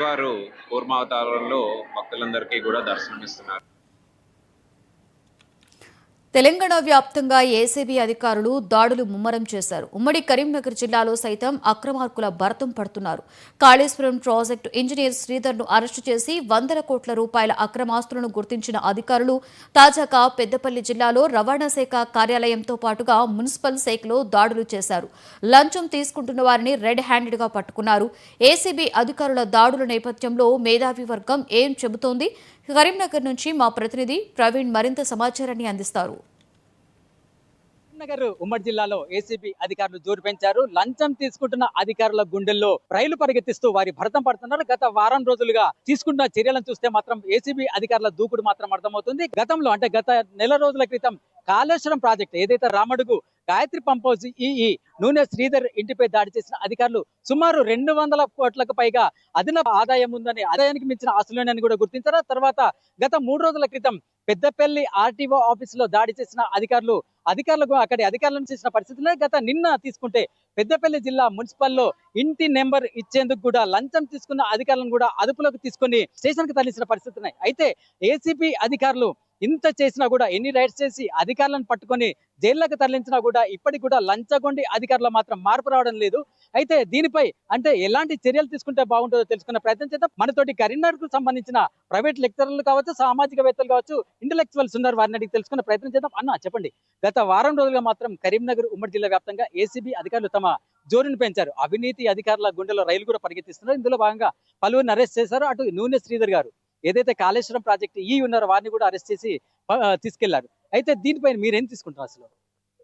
వారు కూర్మావతారంలో భక్తులందరికీ కూడా దర్శనమిస్తున్నారు. తెలంగాణ వ్యాప్తంగా ఏసీబీ అధికారులు దాడులు ముమ్మరం చేశారు. ఉమ్మడి కరీంనగర్ జిల్లాలో సైతం అక్రమార్కుల భరతం పడుతున్నారు. కాళేశ్వరం ప్రాజెక్టు ఇంజనీర్ శ్రీధర్ను అరెస్టు చేసి వందల కోట్ల రూపాయల అక్రమాస్తులను గుర్తించిన అధికారులు తాజాగా పెద్దపల్లి జిల్లాలో రవాణా శాఖ కార్యాలయంతో పాటుగా మున్సిపల్ శాఖలో దాడులు చేశారు. లంచం తీసుకుంటున్న వారిని రెడ్ హ్యాండెడ్గా పట్టుకున్నారు. ఏసీబీ అధికారుల దాడుల నేపథ్యంలో మేధావి వర్గం ఏం చెబుతోంది? కరీంనగర్ నుంచి మా ప్రతినిధి ప్రవీణ్ మరింత సమాచారాన్ని అందిస్తారు. నగర్ ఉమ్మడి జిల్లాలో ఏసీబీ అధికారులు జోరు పెంచారు. లంచం తీసుకుంటున్న అధికారుల గుండెల్లో రైలు పరిగెత్తిస్తూ వారి భరతం పడుతున్నారు. గత వారం రోజులుగా తీసుకుంటున్న చర్యలను చూస్తే మాత్రం ఏసీబీ అధికారుల దూకుడు మాత్రం అర్థమవుతుంది. గతంలో అంటే గత నెల రోజుల క్రితం కాళేశ్వరం ప్రాజెక్ట్ ఏదైతే రామడుగు గాయత్రి పంపోజ్ ఈ నూనె శ్రీధర్ ఇంటిపై దాడి చేసిన అధికారులు సుమారు రెండు వందల కోట్లకు పైగా అదన ఆదాయం ఉందని ఆదాయానికి మించిన ఆస్తులేనని కూడా గుర్తించారు. తర్వాత గత మూడు రోజుల క్రితం పెద్దపల్లి ఆర్టీఓ ఆఫీస్లో దాడి చేసిన అధికారులు అధికారులకు అక్కడి అధికారులను చేసిన పరిస్థితులే. గత నిన్న తీసుకుంటే పెద్దపల్లి జిల్లా మున్సిపల్లో ఇంటి నెంబర్ ఇచ్చేందుకు కూడా లంచం తీసుకున్న అధికారులను కూడా అదుపులోకి తీసుకొని స్టేషన్కి తరలించిన పరిస్థితున్నాయి అయితే ఏసీపీ అధికారులు ఇంత చేసినా కూడా ఎన్ని రైడ్స్ చేసి అధికారులను పట్టుకొని జైల్లోకి తరలించినా కూడా ఇప్పటికి కూడా లంచగొండి అధికారులు మాత్రం మార్పు రావడం లేదు. అయితే దీనిపై అంటే ఎలాంటి చర్యలు తీసుకుంటే బాగుంటుందో తెలుసుకునే ప్రయత్నం చేద్దాం. మనతోటి కరీంనగర్కు సంబంధించిన ప్రైవేట్ లెక్చరర్లు కావచ్చు సామాజికవేత్తలు కావచ్చు ఇంటలెక్చువల్స్ ఉన్నారు. వారిని అడిగి తెలుసుకునే ప్రయత్నం చేద్దాం. అన్న చెప్పండి. గత వారం రోజులుగా మాత్రం కరీంనగర్ ఉమ్మడి జిల్లా వ్యాప్తంగా ఏసీబీ అధికారులు తమ జోరుని పెంచారు. అవినీతి అధికారుల గుండెలో రైలు కూడా పరిగెత్తిస్తున్నారు. ఇందులో భాగంగా పలువురిని అరెస్ట్ చేశారు. అటు నూనె శ్రీధర్ గారు. ఏదైతే కాళేశ్వరం ప్రాజెక్ట్ ఈ ఉన్నారో వారిని కూడా అరెస్ట్ చేసి తీసుకెళ్ళారు. అయితే దీనిపైన మీరేం తీసుకుంటారు అసలు?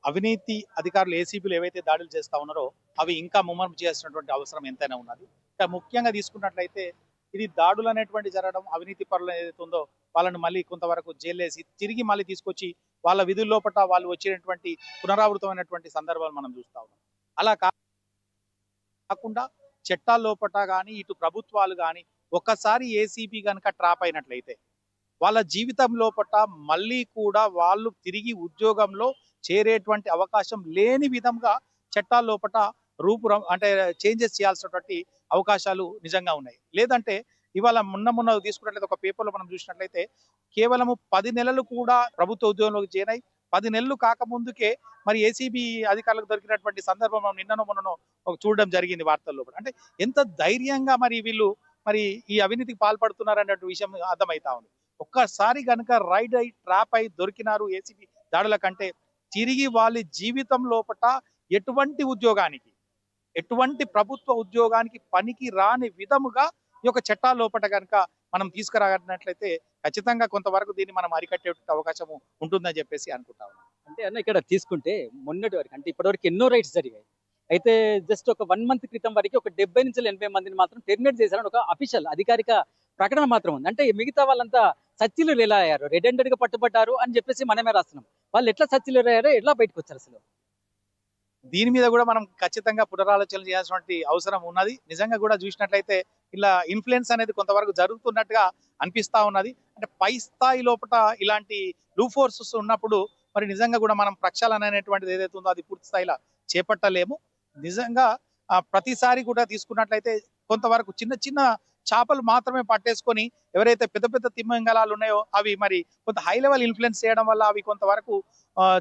అవినీతి అధికారులు ఏసీబీలు ఏవైతే దాడులు చేస్తా ఉన్నారో అవి ఇంకా ముమ్మరం చేయాల్సినటువంటి అవసరం ఎంతైనా ఉన్నది. ముఖ్యంగా తీసుకున్నట్లయితే ఇది దాడులు అనేటువంటి జరగడం అవినీతి పరులు ఏదైతే ఉందో వాళ్ళని మళ్ళీ కొంతవరకు జైలేసి తిరిగి మళ్ళీ తీసుకొచ్చి వాళ్ళ విధుల లోపల వాళ్ళు వచ్చినటువంటి పునరావృతమైనటువంటి సందర్భాలు మనం చూస్తా ఉన్నాం. అలా కాకుండా చట్టాల లోపల కానీ ఇటు ప్రభుత్వాలు కానీ ఒక్కసారి ఏసీబీ కనుక ట్రాప్ అయినట్లయితే వాళ్ళ జీవితం లోపట మళ్ళీ కూడా వాళ్ళు తిరిగి ఉద్యోగంలో చేరేటువంటి అవకాశం లేని విధంగా చట్టాల లోపల రూపు అంటే చేంజెస్ చేయాల్సినటువంటి అవకాశాలు నిజంగా ఉన్నాయి. లేదంటే ఇవాళ మొన్న మొన్న తీసుకున్నట్లయితే ఒక పేపర్లో మనం చూసినట్లయితే కేవలము పది నెలలు కూడా ప్రభుత్వ ఉద్యోగంలోకి చేరాయి పది నెలలు కాకముందుకే మరి ఏసీబీ అధికారులకు దొరికినటువంటి సందర్భం మనం నిన్ననో మొన్ననో చూడడం జరిగింది వార్తల్లో అంటే ఎంత ధైర్యంగా మరి వీళ్ళు మరి ఈ అవినీతికి పాల్పడుతున్నారనే విషయం అర్థమవుతా ఉంది. ఒక్కసారి కనుక రైడ్ అయి ట్రాప్ అయి దొరికినారు ఏసీబీ దాడుల కంటే తిరిగి వాళ్ళ జీవితం లోపట ఎటువంటి ఉద్యోగానికి ఎటువంటి ప్రభుత్వ ఉద్యోగానికి పనికి రాని విధముగా ఈ యొక్క చట్టాల లోపట కనుక మనం తీసుకురాగట్టినట్లయితే ఖచ్చితంగా కొంతవరకు దీన్ని మనం అరికట్టే అవకాశం ఉంటుందని చెప్పేసి అనుకుంటా అంటే అన్న ఇక్కడ తీసుకుంటే మొన్నటి వరకు అంటే ఇప్పటివరకు ఎన్నో రైట్స్ జరిగాయి. అయితే జస్ట్ ఒక వన్ మంత్ క్రితం వరకు ఒక డెబ్బై నుంచి ఎనభై మందిని మాత్రం టెర్మినేట్ చేశారని ఒక అఫీషియల్ అధికారిక ప్రకటన మాత్రం ఉంది. అంటే మిగతా వాళ్ళంతా సచ్చిలు ఎలా అయ్యారు? రెడెండెడ్గా పట్టుబడ్డారు అని చెప్పేసి మనమే రాస్తున్నాం. వాళ్ళు ఎట్లా సచ్చిలు అయ్యారో ఎట్లా బయటకు వచ్చారు అసలు? దీని మీద కూడా మనం ఖచ్చితంగా పునరాలోచన చేయాల్సినటువంటి అవసరం ఉన్నది. నిజంగా కూడా చూసినట్లయితే ఇలా ఇన్ఫ్లుయెన్స్ అనేది కొంతవరకు జరుగుతున్నట్టుగా అనిపిస్తా ఉన్నది. అంటే పై స్థాయి లోపల ఇలాంటి లూ ఫోర్సెస్ ఉన్నప్పుడు మరి నిజంగా కూడా మనం ప్రక్షాళన అనేటువంటిది ఏదైతే ఉందో అది పూర్తి స్థాయిలో చేపట్టలేము. నిజంగా ప్రతిసారి కూడా తీసుకున్నట్లయితే కొంతవరకు చిన్న చిన్న చేపలు మాత్రమే పట్టేసుకొని ఎవరైతే పెద్ద పెద్ద తిమ్మంగళాలు ఉన్నాయో అవి మరి కొంత హై లెవెల్ ఇన్ఫ్లుయెన్స్ చేయడం వల్ల అవి కొంతవరకు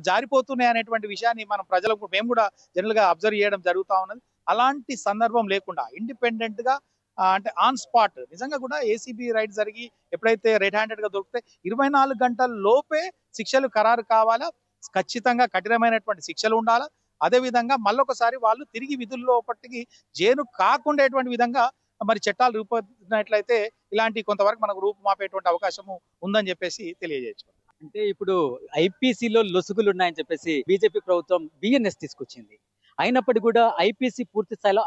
జారిపోతున్నాయి అనేటువంటి విషయాన్ని మనం ప్రజలకు మేము కూడా జనరల్గా అబ్జర్వ్ చేయడం జరుగుతూ ఉన్నది. అలాంటి సందర్భం లేకుండా ఇండిపెండెంట్గా అంటే ఆన్ స్పాట్ నిజంగా కూడా ఏసీబీ రైడ్ జరిగి ఎప్పుడైతే రెడ్ హ్యాండెడ్గా దొరికితే ఇరవై నాలుగు గంటల లోపే శిక్షలు ఖరారు కావాలా? ఖచ్చితంగా కఠినమైనటువంటి శిక్షలు ఉండాలా? అదే విధంగా మళ్ళొకసారి వాళ్ళు తిరిగి విధుల్లోపటికి జైలు కాకుండేటువంటి విధంగా మరి చట్టాలు రూపొందినట్లయితే ఇలాంటి కొంతవరకు మనకు రూపుమాపేటువంటి అవకాశము ఉందని చెప్పేసి తెలియజేయచ్చు అంటే ఇప్పుడు ఐపీసీలో లొసుగులు ఉన్నాయని చెప్పేసి బీజేపీ ప్రభుత్వం బిఎన్ఎస్ తీసుకొచ్చింది. అయినప్పటికీ కూడా ఐపీసీ పూర్తి స్థాయిలో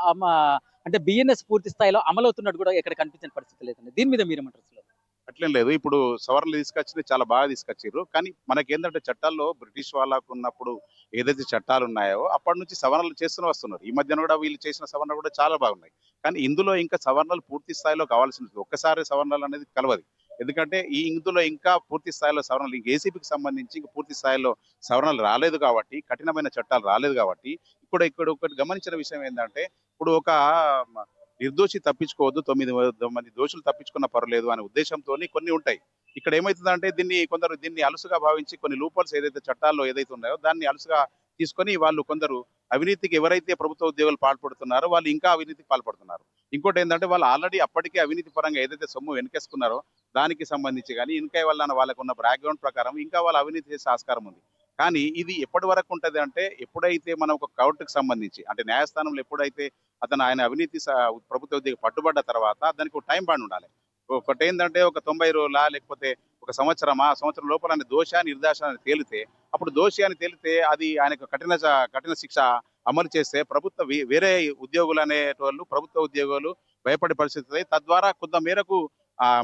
అంటే బిఎన్ఎస్ పూర్తి స్థాయిలో అమలవుతున్నట్టు కూడా ఇక్కడ కనిపించిన పరిస్థితి లేదండి. దీని మీద మీరేమంటారు అసలు? అట్లేం లేదు. ఇప్పుడు సవరణలు తీసుకొచ్చింది చాలా బాగా తీసుకొచ్చారు కానీ మనకేంటంటే చట్టాల్లో బ్రిటిష్ వాళ్ళకు ఉన్నప్పుడు ఏదైతే చట్టాలు ఉన్నాయో అప్పటి నుంచి సవరణలు చేస్తూనే వస్తున్నారు. ఈ మధ్యన కూడా వీళ్ళు చేసిన సవరణలు కూడా చాలా బాగున్నాయి. కానీ ఇందులో ఇంకా సవరణలు పూర్తి స్థాయిలో కావాల్సినది ఒక్కసారి సవరణలు అనేది కలవదు. ఎందుకంటే ఈ ఇందులో ఇంకా పూర్తి స్థాయిలో సవరణలు ఇంక ఏసీపీకి సంబంధించి ఇంకా పూర్తి స్థాయిలో సవరణలు రాలేదు కాబట్టి కఠినమైన చట్టాలు రాలేదు కాబట్టి ఇప్పుడు ఇక్కడ ఒకటి గమనించిన విషయం ఏంటంటే ఇప్పుడు ఒక నిర్దోషి తప్పించుకోవద్దు తొమ్మిది మంది దోషులు తప్పించుకున్న పర్లేదు అనే ఉద్దేశంతో కొన్ని ఉంటాయి. ఇక్కడ ఏమవుతుందంటే దీన్ని కొందరు దీన్ని అలుసుగా భావించి కొన్ని లూపల్స్ ఏదైతే చట్టాల్లో ఏదైతే ఉన్నాయో దాన్ని అలుసుగా తీసుకొని వాళ్ళు కొందరు అవినీతికి ఎవరైతే ప్రభుత్వ ఉద్యోగులు పాల్పడుతున్నారో వాళ్ళు ఇంకా అవినీతికి పాల్పడుతున్నారు. ఇంకోటి ఏంటంటే వాళ్ళు ఆల్రెడీ అప్పటికే అవినీతి పరంగా ఏదైతే సొమ్ము వెనకేసుకున్నారో దానికి సంబంధించి కానీ ఇంకా వల్ల వాళ్ళకు ఉన్న బ్యాక్గ్రౌండ్ ప్రకారం ఇంకా వాళ్ళు అవినీతి చేసే ఆస్కారం ఉంది. కానీ ఇది ఎప్పటి వరకు ఉంటది అంటే ఎప్పుడైతే మనం ఒక కోర్టుకు సంబంధించి అంటే న్యాయస్థానంలో ఎప్పుడైతే అతను ఆయన అవినీతి ప్రభుత్వ ఉద్యోగి పట్టుబడ్డ తర్వాత దానికి ఒక టైం బాండ్ ఉండాలి. ఒకటి ఏంటంటే ఒక తొంభై రోజుల లేకపోతే ఒక సంవత్సరమా సంవత్సరం లోపల ఆయన దోష నిర్దాశ అని తేలితే అప్పుడు దోషి అని తేలితే అది ఆయనకు కఠిన కఠిన శిక్ష అమలు చేస్తే ప్రభుత్వ వేరే ఉద్యోగులు అనేటోళ్ళు ప్రభుత్వ ఉద్యోగులు భయపడే పరిస్థితి తద్వారా కొంత మేరకు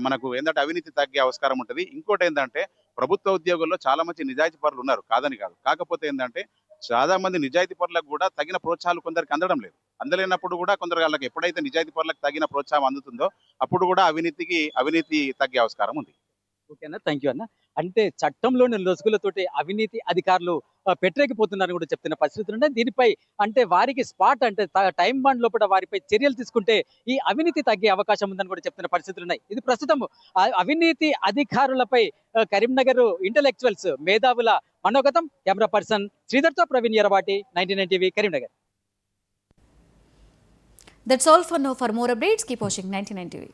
మనకు ఏంటంటే అవినీతి తగ్గే ఆస్కారం ఉంటుంది. ఇంకోటి ఏంటంటే ప్రభుత్వ ఉద్యోగుల్లో చాలా మంది నిజాయితీ పరులు ఉన్నారు. కాదని కాదు. కాకపోతే ఏంటంటే చాలా మంది నిజాయితీ పరులకు కూడా తగిన ప్రోత్సాహాలు కొందరికి అందడం లేదు. అందలేనప్పుడు కూడా కొందరు వాళ్ళకి ఎప్పుడైతే నిజాయితీ పరులకు తగిన ప్రోత్సాహం అందుతుందో అప్పుడు కూడా అవినీతికి అవినీతి తగ్గే ఆస్కారం ఉంది. ఓకేనా? థ్యాంక్ యూ అన్న. అంటే చట్టంలోని లొసుగులతోటి అవినీతి అధికారులు పెట్టలేకపోతున్నారని కూడా చెప్తున్న పరిస్థితులు ఉన్నాయి దీనిపై అంటే వారికి స్పాట్ అంటే టైం బాండ్ లోపల వారిపై చర్యలు తీసుకుంటే ఈ అవినీతి తగ్గే అవకాశం ఉందని కూడా చెప్తున్న పరిస్థితులు ఉన్నాయి ఇది ప్రస్తుతం అవినీతి అధికారులపై కరీంనగర్ ఇంటలెక్చువల్స్ మేధావుల మనోగతం camera person శ్రీధర్తో Praveen Eravati ninety nine TV Karimnagar That's all for now. For more updates, keep watching 99 TV.